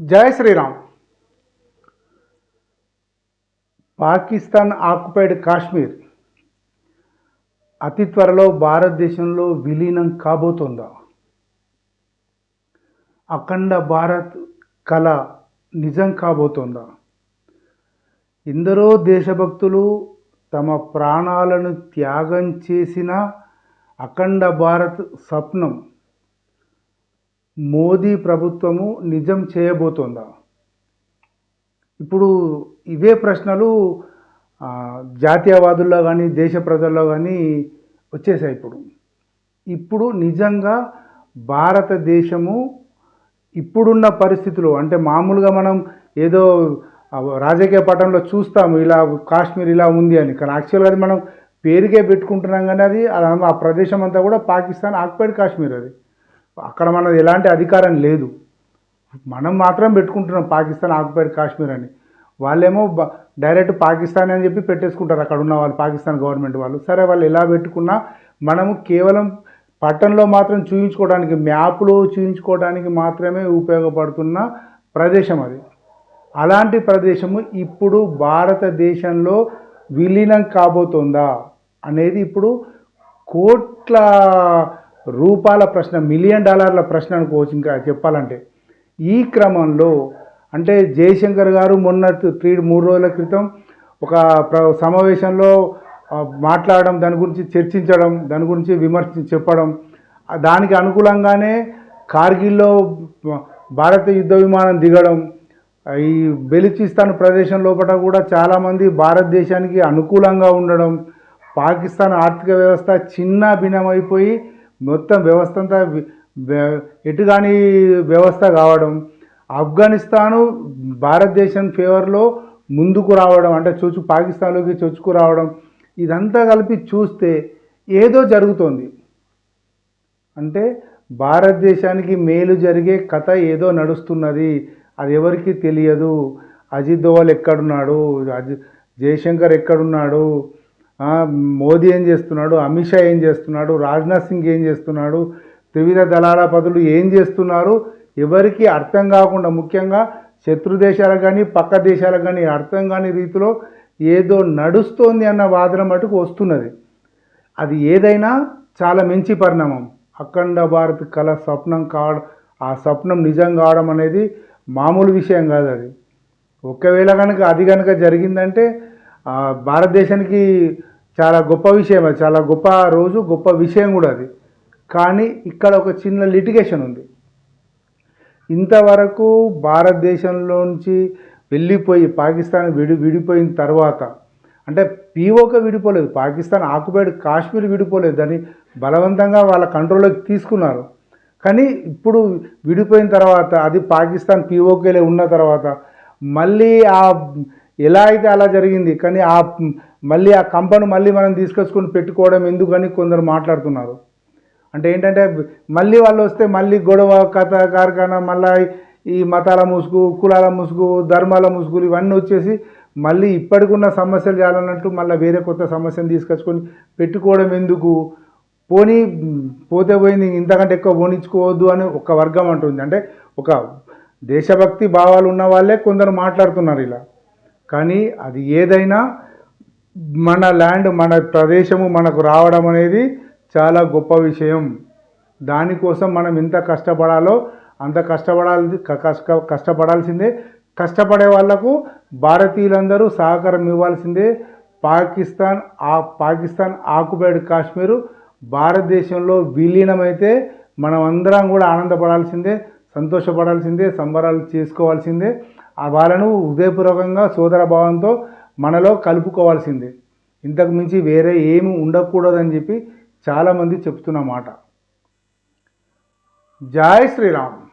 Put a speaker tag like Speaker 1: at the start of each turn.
Speaker 1: జయ Sriram. Pakistan occupied Kashmir. అతి త్వరలో భారతదేశంలో విలీనం కాబోతోందా? అఖండ భారత్ కళ నిజం కాబోతోందా? ఎందరో దేశభక్తులు తమ ప్రాణాలను త్యాగం చేసిన అఖండ భారత్ స్వప్నం మోదీ ప్రభుత్వము నిజం చేయబోతోందా? ఇప్పుడు ఇవే ప్రశ్నలు జాతీయవాదుల్లో కానీ దేశ ప్రజల్లో కానీ వచ్చేసాయి ఇప్పుడు. ఇప్పుడు నిజంగా భారతదేశము ఇప్పుడున్న పరిస్థితులు అంటే మామూలుగా మనం ఏదో రాజకీయ పటంలో చూస్తాము ఇలా కాశ్మీర్ ఇలా ఉంది అని. కానీ యాక్చువల్గా అది మనం పేరుకే పెట్టుకుంటున్నాం కానీ అది ఆ- ఆ ప్రదేశం అంతా కూడా పాకిస్తాన్ ఆక్యుపైడ్ కాశ్మీర్ అది. అక్కడ మనది ఎలాంటి అధికారం లేదు. మనం మాత్రం పెట్టుకుంటున్నాం పాకిస్తాన్ ఆక్యుపైడ్ కాశ్మీర్ అని. వాళ్ళేమో బ- డైరెక్ట్ పాకిస్తాన్ అని చెప్పి పెట్టేసుకుంటారు అక్కడ ఉన్న వాళ్ళు పాకిస్తాన్ గవర్నమెంట్ వాళ్ళు. సరే వాళ్ళు ఎలా పెట్టుకున్నా మనము కేవలం పట్టణంలో మాత్రం చూయించుకోవడానికి మ్యాప్లో చూపించుకోవడానికి మాత్రమే ఉపయోగపడుతున్న ప్రదేశం అది. అలాంటి ప్రదేశము ఇప్పుడు భారతదేశంలో విలీనం కాబోతోందా అనేది ఇప్పుడు కోట్ల రూపాల ప్రశ్న మిలియన్ డాలర్ల ప్రశ్న అనుకోవచ్చు ఇంకా చెప్పాలంటే ఈ క్రమంలో అంటే జయశంకర్ గారు మొన్న త్రీ మూడు రోజుల క్రితం ఒక ప్ర- సమావేశంలో మాట్లాడడం దాని గురించి చర్చించడం దాని గురించి విమర్శ చెప్పడం దానికి అనుకూలంగానే కార్గిల్లో భారత యుద్ధ విమానం దిగడం ఈ బెలుచిస్తాన్ ప్రదేశం లోపల కూడా చాలామంది భారతదేశానికి అనుకూలంగా ఉండడం పాకిస్తాన్ ఆర్థిక వ్యవస్థ చిన్న భిన్నమైపోయి మొత్తం వ్యవస్థ అంతా ఎటు కాని ఎటుగాని వ్యవస్థ కావడం ఆఫ్ఘనిస్తాను భారతదేశం ఫేవర్లో ముందుకు రావడం అంటే చూచు పాకిస్తాన్లోకి చొచ్చుకు రావడం ఇదంతా కలిపి చూస్తే ఏదో జరుగుతోంది. అంటే భారతదేశానికి మేలు జరిగే కథ ఏదో నడుస్తున్నది అది ఎవరికి తెలియదు. అజిత్ దోవల్ ఎక్కడున్నాడు? అజి జయశంకర్ ఎక్కడున్నాడు? మోదీ ఏం చేస్తున్నాడు? అమిత్ షా ఏం చేస్తున్నాడు? రాజ్నాథ్ సింగ్ ఏం చేస్తున్నాడు? త్రివిధ దళాల పదులు ఏం చేస్తున్నారు? ఎవరికి అర్థం కాకుండా ముఖ్యంగా శత్రు దేశాలకు కానీ పక్క దేశాలకు కానీ అర్థం కాని రీతిలో ఏదో నడుస్తోంది అన్న వాదన మటుకు వస్తున్నది. అది ఏదైనా చాలా మంచి పరిణామం. అఖండ భారత్ కళ స్వప్నం కావడం ఆ స్వప్నం నిజం కావడం అనేది మామూలు విషయం కాదు అది. ఒకవేళ కనుక అది కనుక జరిగిందంటే భారతదేశానికి చాలా గొప్ప విషయం అది. చాలా గొప్ప రోజు గొప్ప విషయం కూడా అది. కానీ ఇక్కడ ఒక చిన్న లిటిగేషన్ ఉంది. ఇంతవరకు భారతదేశంలోంచి వెళ్ళిపోయి పాకిస్తాన్ విడి విడిపోయిన తర్వాత అంటే పీఓక విడిపోలేదు. పాకిస్తాన్ ఆక్యుపైడ్ కాశ్మీర్ విడిపోలేదు. దాన్ని బలవంతంగా వాళ్ళ కంట్రోల్లోకి తీసుకున్నారు. కానీ ఇప్పుడు విడిపోయిన తర్వాత అది పాకిస్తాన్ పీఓకేలే ఉన్న తర్వాత మళ్ళీ ఆ ఎలా అయితే అలా జరిగింది కానీ ఆ మళ్ళీ ఆ కంపను మళ్ళీ మనం తీసుకొచ్చుకొని పెట్టుకోవడం ఎందుకని కొందరు మాట్లాడుతున్నారు. అంటే ఏంటంటే మళ్ళీ వాళ్ళు వస్తే మళ్ళీ గొడవ కథ కార్ఖానా మళ్ళీ ఈ మతాల ముసుగు కులాల ముసుగు ధర్మాల ముసుగులు ఇవన్నీ వచ్చేసి మళ్ళీ ఇప్పటికున్న సమస్యలు చేయాలన్నట్టు మళ్ళీ వేరే కొత్త సమస్యను తీసుకొచ్చుకొని పెట్టుకోవడం ఎందుకు? పోనీ పోతే పోయింది ఇంతకంటే ఎక్కువ పోనించుకోవద్దు అని ఒక వర్గం అంటుంది. అంటే ఒక దేశభక్తి భావాలు ఉన్న వాళ్ళే కొందరు మాట్లాడుతున్నారు ఇలా. కానీ అది ఏదైనా మన ల్యాండ్ మన ప్రదేశము మనకు రావడం అనేది చాలా గొప్ప విషయం. దానికోసం మనం ఎంత కష్టపడాలో అంత కష్టపడాలి కష్ట కష్టపడాల్సిందే. కష్టపడే వాళ్ళకు భారతీయులందరూ సహకారం ఇవ్వాల్సిందే. పాకిస్తాన్ ఆ పాకిస్తాన్ ఆకుపైడ్ కాశ్మీరు భారతదేశంలో విలీనమైతే మనం అందరం కూడా ఆనందపడాల్సిందే సంతోషపడాల్సిందే సంబరాలు చేసుకోవాల్సిందే. వాళ్ళను హృదయపూర్వకంగా సోదర భావంతో మనలో కలుపుకోవాల్సిందే. ఇంతకు మించి వేరే ఏమి ఉండకూడదని చెప్పి చాలామంది చెప్తున్న మాట. జై శ్రీరామ్.